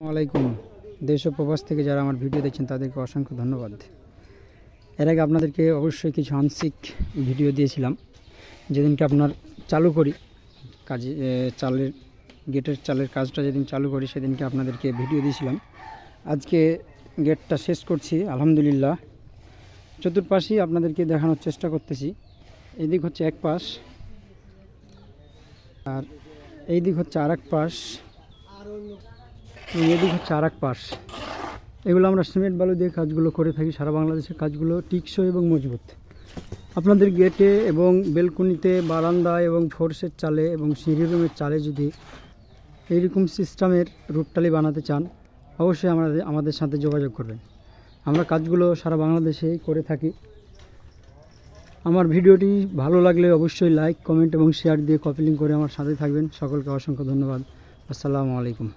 আসসালামাইকুম দেশ ও প্রবাস থেকে যারা আমার ভিডিও দেখছেন, তাদেরকে অসংখ্য ধন্যবাদ। এর আগে আপনাদেরকে অবশ্যই কিছু আংশিক ভিডিও দিয়েছিলাম। যেদিনকে আপনার চালু করি, কাজে চালের, গেটের চালের কাজটা যেদিন চালু করি, সেদিনকে আপনাদেরকে ভিডিও দিয়েছিলাম। আজকে গেটটা শেষ করছি, আলহামদুলিল্লাহ। চতুর্পাশেই আপনাদেরকে দেখানোর চেষ্টা করতেছি। এদিক হচ্ছে এক পাশ, আর এই দিক হচ্ছে আর এক পাশ। এদিক হচ্ছে আর পাশ। এগুলো আমরা সিমেন্ট, বালু দিয়ে কাজগুলো করে থাকি। সারা বাংলাদেশের কাজগুলো টিকসই এবং মজবুত। আপনাদের গেটে এবং বেলকনিতে বারান্দা এবং ফোর্সের চালে এবং সিঁড়ি রুমের চালে যদি এইরকম সিস্টেমের রূপটালি বানাতে চান, অবশ্যই আমাদের আমাদের সাথে যোগাযোগ করবেন। আমরা কাজগুলো সারা বাংলাদেশেই করে থাকি। আমার ভিডিওটি ভালো লাগলে অবশ্যই লাইক, কমেন্ট এবং শেয়ার দিয়ে কপিলিং করে আমার সাথে থাকবেন। সকলকে অসংখ্য ধন্যবাদ। আসসালামু আলাইকুম।